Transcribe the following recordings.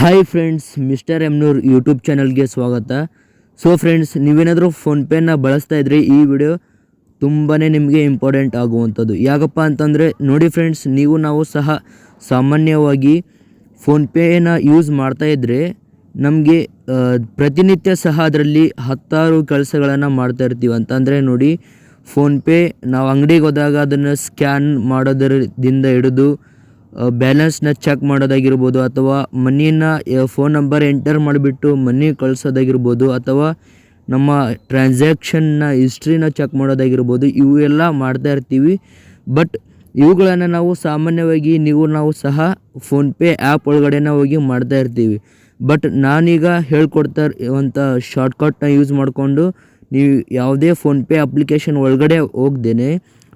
Hi friends mister ಎಮ್ನೂರ್ YouTube ಚಾನಲ್ಗೆ ಸ್ವಾಗತ. So friends ನೀವೇನಾದರೂ ಫೋನ್ಪೇನ ಬಳಸ್ತಾ ಇದ್ರೆ, ಈ ವಿಡಿಯೋ ತುಂಬಾ ನಿಮಗೆ ಇಂಪಾರ್ಟೆಂಟ್ ಆಗುವಂಥದ್ದು. ಯಾಕಪ್ಪ ಅಂತಂದರೆ, ನೋಡಿ ಫ್ರೆಂಡ್ಸ್ ನೀವು ನಾವು ಸಹ ಸಾಮಾನ್ಯವಾಗಿ ಫೋನ್ಪೇನ ಯೂಸ್ ಮಾಡ್ತಾ ಇದ್ದರೆ ನಮಗೆ ಪ್ರತಿನಿತ್ಯ ಸಹ ಅದರಲ್ಲಿ ಹತ್ತಾರು ಕೆಲಸಗಳನ್ನು ಮಾಡ್ತಾ ಇರ್ತೀವಿ. ಅಂತಂದರೆ ನೋಡಿ ಫೋನ್ಪೇ ನಾವು ಅಂಗಡಿಗೆ ಹೋದಾಗ ಅದನ್ನು ಸ್ಕ್ಯಾನ್ ಮಾಡೋದರಿಂದ ಹಿಡಿದು ಬ್ಯಾಲೆನ್ಸ್ನ ಚೆಕ್ ಮಾಡೋದಾಗಿರ್ಬೋದು ಅಥವಾ ಮನಿನ ಫೋನ್ ನಂಬರ್ ಎಂಟರ್ ಮಾಡಿಬಿಟ್ಟು ಮನಿ ಕಳಿಸೋದಾಗಿರ್ಬೋದು ಅಥವಾ ನಮ್ಮ ಟ್ರಾನ್ಸಾಕ್ಷನ್ನ ಹಿಸ್ಟ್ರಿನ ಚೆಕ್ ಮಾಡೋದಾಗಿರ್ಬೋದು ಇವು ಎಲ್ಲ ಮಾಡ್ತಾ ಇರ್ತೀವಿ. ಬಟ್ ಇವುಗಳನ್ನು ನಾವು ಸಾಮಾನ್ಯವಾಗಿ ನೀವು, ನಾವು ಸಹ ಫೋನ್ಪೇ ಆ್ಯಪ್ ಒಳಗಡೆನ ಹೋಗಿ ಮಾಡ್ತಾ ಇರ್ತೀವಿ. ಬಟ್ ನಾನೀಗ ಹೇಳ್ಕೊಡ್ತಾ ಇರುವಂಥ ಶಾರ್ಟ್ಕಟ್ನ ಯೂಸ್ ಮಾಡಿಕೊಂಡು ನೀವು ಯಾವುದೇ ಫೋನ್ಪೇ ಅಪ್ಲಿಕೇಶನ್ ಒಳಗಡೆ ಹೋಗ್ದೇನೆ,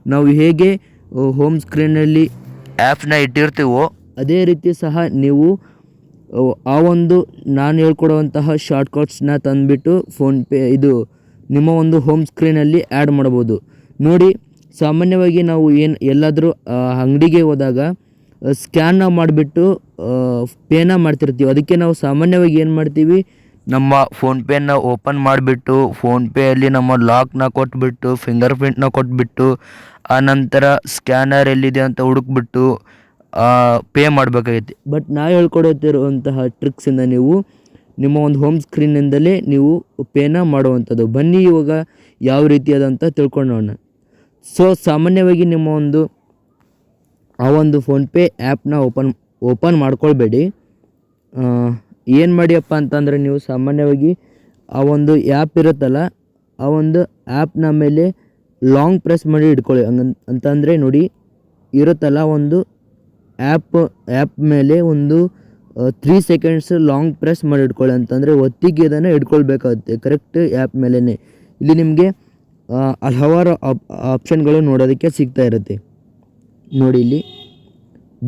ನಾವು ಹೇಗೆ ಹೋಮ್ ಸ್ಕ್ರೀನಲ್ಲಿ ಆ್ಯಪ್ನ ಇಟ್ಟಿರ್ತೀವೋ? ಅದೇ ರೀತಿ ಸಹ ನೀವು ಆ ಒಂದು ನಾನು ಹೇಳ್ಕೊಡುವಂತಹ ಶಾರ್ಟ್ಕಟ್ಸ್ನ ತಂದುಬಿಟ್ಟು ಫೋನ್ಪೇ ಇದು ನಿಮ್ಮ ಒಂದು ಹೋಮ್ ಸ್ಕ್ರೀನಲ್ಲಿ ಆ್ಯಡ್ ಮಾಡ್ಬೋದು. ನೋಡಿ, ಸಾಮಾನ್ಯವಾಗಿ ನಾವು ಏನು, ಎಲ್ಲಾದರೂ ಅಂಗಡಿಗೆ ಹೋದಾಗ, ಸ್ಕ್ಯಾನ್ನ ಮಾಡಿಬಿಟ್ಟು ಪೇನ ಮಾಡ್ತಿರ್ತೀವಿ. ಅದಕ್ಕೆ ನಾವು ಸಾಮಾನ್ಯವಾಗಿ ಏನು ಮಾಡ್ತೀವಿ? ನಮ್ಮ ಫೋನ್ಪೇನ ಓಪನ್ ಮಾಡಿಬಿಟ್ಟು ಫೋನ್ಪೇಯಲ್ಲಿ ನಮ್ಮ ಲಾಕ್ನ ಕೊಟ್ಬಿಟ್ಟು ಫಿಂಗರ್ ಪ್ರಿಂಟ್ನ ಕೊಟ್ಬಿಟ್ಟು ಆನಂತರ ಸ್ಕ್ಯಾನರ್ ಎಲ್ಲಿದೆ ಅಂತ ಹುಡುಕ್ಬಿಟ್ಟು ಪೇ ಮಾಡಬೇಕಾಗೈತಿ. ಬಟ್ ನಾ ಹೇಳ್ಕೊಡುತ್ತಿರುವಂತಹ ಟ್ರಿಕ್ಸಿಂದ ನೀವು, ನಿಮ್ಮ ಒಂದು ಹೋಮ್ ಸ್ಕ್ರೀನಿಂದಲೇ ನೀವು ಪೇನ ಮಾಡುವಂಥದ್ದು. ಬನ್ನಿ ಇವಾಗ ಯಾವ ರೀತಿಯಾದಂತ ತಿಳ್ಕೊಂಡೋಣ ಸೊ ಸಾಮಾನ್ಯವಾಗಿ ನಿಮ್ಮ ಒಂದು, ಆ ಒಂದು ಫೋನ್ಪೇ ಆ್ಯಪ್ನ ಓಪನ್ ಓಪನ್ ಮಾಡ್ಕೊಳ್ಬೇಡಿ. ಏನು ಮಾಡಿಯಪ್ಪ ಅಂತಂದರೆ ನೀವು ಸಾಮಾನ್ಯವಾಗಿ ಆ ಒಂದು ಆ್ಯಪ್ ಇರುತ್ತಲ್ಲ, ಆ ಒಂದು ಆ್ಯಪ್ನ ಮೇಲೆ ಲಾಂಗ್ ಪ್ರೆಸ್ ಮಾಡಿ ಇಟ್ಕೊಳ್ಳಿ. ಹಂಗ ಅಂತಂದರೆ ನೋಡಿ, ಇರುತ್ತಲ್ಲ ಒಂದು ಆ್ಯಪ್ ಆ್ಯಪ್ ಮೇಲೆ ಒಂದು ತ್ರೀ ಸೆಕೆಂಡ್ಸ್ ಲಾಂಗ್ ಪ್ರೆಸ್ ಮಾಡಿ ಇಟ್ಕೊಳ್ಳಿ. ಅಂತಂದರೆ ಒತ್ತಿಗೆ ಇದನ್ನು ಇಟ್ಕೊಳ್ಬೇಕಾಗುತ್ತೆ. ಕರೆಕ್ಟ್ ಆ್ಯಪ್ ಮೇಲೇ ಇಲ್ಲಿ ನಿಮಗೆ ಹಲವಾರು ಆಪ್ ಆಪ್ಷನ್ಗಳು ನೋಡೋದಕ್ಕೆ ಸಿಗ್ತಾ ಇರುತ್ತೆ. ನೋಡಿ ಇಲ್ಲಿ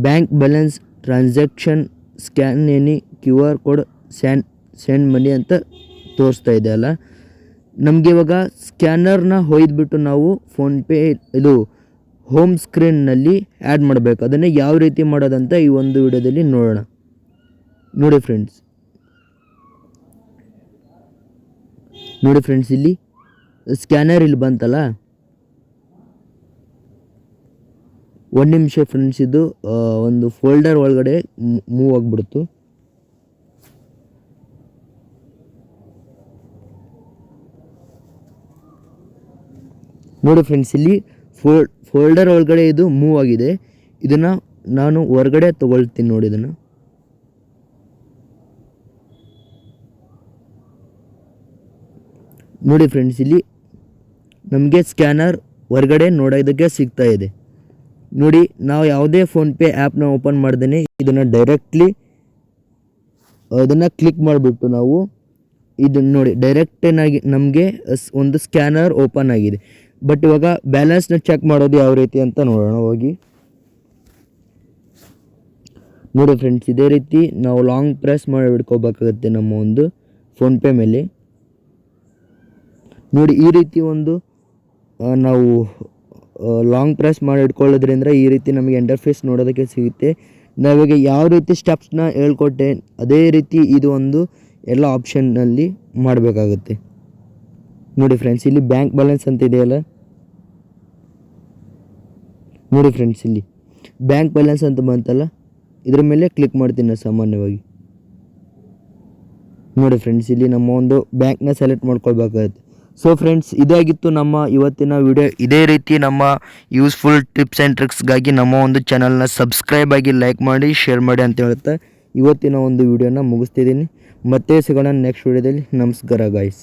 bank balance transaction scan any Q R code scan, send money ಅಂತ ತೋರಿಸ್ತಾ ಇದೆ ಅಲ್ಲ? ನಮಗೆ ಇವಾಗ ಸ್ಕ್ಯಾನರ್ನ ಹೊಯ್ದುಬಿಟ್ಟು ನಾವು ಫೋನ್ಪೇ ಇದು ಹೋಮ್ ಸ್ಕ್ರೀನ್ನಲ್ಲಿ ಆ್ಯಡ್ ಮಾಡಬೇಕು. ಅದನ್ನೇ ಯಾವ ರೀತಿ ಮಾಡೋದಂತ ಈ ಒಂದು ವಿಡಿಯೋದಲ್ಲಿ ನೋಡೋಣ. ನೋಡಿ ಫ್ರೆಂಡ್ಸ್. ನೋಡಿ ಫ್ರೆಂಡ್ಸ್, ಇಲ್ಲಿ ಸ್ಕ್ಯಾನರ್ ಇಲ್ಲಿ ಬಂತಲ್ಲ? ಒಂದು ನಿಮಿಷ ಫ್ರೆಂಡ್ಸ್ ಇದು ಒಂದು ಫೋಲ್ಡರ್ ಒಳಗಡೆ ಮೂವ್ ಆಗಿಬಿಡ್ತು. ನೋಡಿ ಫ್ರೆಂಡ್ಸ್ ಇಲ್ಲಿ ಫೋಲ್ ಫೋಲ್ಡರ್ ಒಳಗಡೆ ಇದು ಮೂವ್ ಆಗಿದೆ. ಇದನ್ನು ನಾನು ಹೊರಗಡೆ ತಗೊಳ್ತೀನಿ ನೋಡಿ ಇದನ್ನು. ನೋಡಿ ಫ್ರೆಂಡ್ಸ್ ಇಲ್ಲಿ ನಮಗೆ ಸ್ಕ್ಯಾನರ್ ಹೊರಗಡೆ ನೋಡೋದಕ್ಕೆ ಸಿಗ್ತಾ ಇದೆ. ನೋಡಿ, ನಾವು ಯಾವುದೇ ಫೋನ್ಪೇ ಆ್ಯಪ್ನ ಓಪನ್ ಮಾಡ್ದೇನೆ, ಇದನ್ನು ಡೈರೆಕ್ಟ್ಲಿ ಅದನ್ನು ಕ್ಲಿಕ್ ಮಾಡಿಬಿಟ್ಟು ನಾವು ಇದನ್ನು ನೋಡಿ ಡೈರೆಕ್ಟ್ ಏನಾಗಿ ನಮಗೆ ಒಂದು ಸ್ಕ್ಯಾನರ್ ಓಪನ್ ಆಗಿದೆ. ಬಟ್ ಇವಾಗ ಬ್ಯಾಲೆನ್ಸ್ನ ಚೆಕ್ ಮಾಡೋದು ಯಾವ ರೀತಿ ಅಂತ ನೋಡೋಣ, ಹೋಗಿ. ನೋಡಿ ಫ್ರೆಂಡ್ಸ್ ಇದೇ ರೀತಿ ನಾವು ಲಾಂಗ್ ಪ್ರೆಸ್ ಮಾಡಿ ಹಿಡ್ಕೋಬೇಕಾಗುತ್ತೆ ನಮ್ಮ ಒಂದು ಫೋನ್ಪೇ ಮೇಲೆ. ನೋಡಿ, ಈ ರೀತಿ ಒಂದು ನಾವು ಲಾಂಗ್ ಪ್ರೆಸ್ ಮಾಡಿ ಇಟ್ಕೊಳ್ಳೋದ್ರಿಂದ ಈ ರೀತಿ ನಮಗೆ ಎಂಟರ್ಫೇಸ್ ನೋಡೋದಕ್ಕೆ ಸಿಗುತ್ತೆ. ನಾವೀಗ ಯಾವ ರೀತಿ ಸ್ಟೆಪ್ಸ್ನ ಹೇಳ್ಕೊಟ್ಟೆ, ಅದೇ ರೀತಿ ಇದು ಒಂದು ಎಲ್ಲ ಆಪ್ಷನ್ನಲ್ಲಿ ಮಾಡಬೇಕಾಗುತ್ತೆ. ನೋಡಿ ಫ್ರೆಂಡ್ಸ್ ಇಲ್ಲಿ ಬ್ಯಾಂಕ್ ಬ್ಯಾಲೆನ್ಸ್ ಅಂತ ಇದೆಯಲ್ಲ? ನೋಡಿ ಫ್ರೆಂಡ್ಸ್ ಇಲ್ಲಿ ಬ್ಯಾಂಕ್ ಬ್ಯಾಲೆನ್ಸ್ ಅಂತ ಬಂತಲ್ಲ? ಇದ್ರ ಮೇಲೆ ಕ್ಲಿಕ್ ಮಾಡ್ತೀನಿ ನಾನು ಸಾಮಾನ್ಯವಾಗಿ. ನೋಡಿ ಫ್ರೆಂಡ್ಸ್ ಇಲ್ಲಿ ನಮ್ಮ ಒಂದು ಬ್ಯಾಂಕ್ನ ಸೆಲೆಕ್ಟ್ ಮಾಡ್ಕೊಳ್ಬೇಕಾಗುತ್ತೆ. ಸೊ ಫ್ರೆಂಡ್ಸ್ ಇದಾಗಿತ್ತು ನಮ್ಮ ಇವತ್ತಿನ ವಿಡಿಯೋ ಇದೇ ರೀತಿ ನಮ್ಮ ಯೂಸ್ಫುಲ್ ಟಿಪ್ಸ್ ಆ್ಯಂಡ್ ಟ್ರಿಕ್ಸ್ಗಾಗಿ ನಮ್ಮ ಒಂದು ಚಾನಲ್ನ ಸಬ್ಸ್ಕ್ರೈಬ್ ಆಗಿ ಲೈಕ್ ಮಾಡಿ ಶೇರ್ ಮಾಡಿ ಅಂತ ಹೇಳ್ತಾ ಇವತ್ತಿನ ಒಂದು ವಿಡಿಯೋನ ಮುಗಿಸ್ತಿದ್ದೀನಿ. ಮತ್ತೆ ಸಿಗೋಣ ನೆಕ್ಸ್ಟ್ ವಿಡಿಯೋದಲ್ಲಿ ನಮಸ್ಕಾರ ಗಾಯ್ಸ್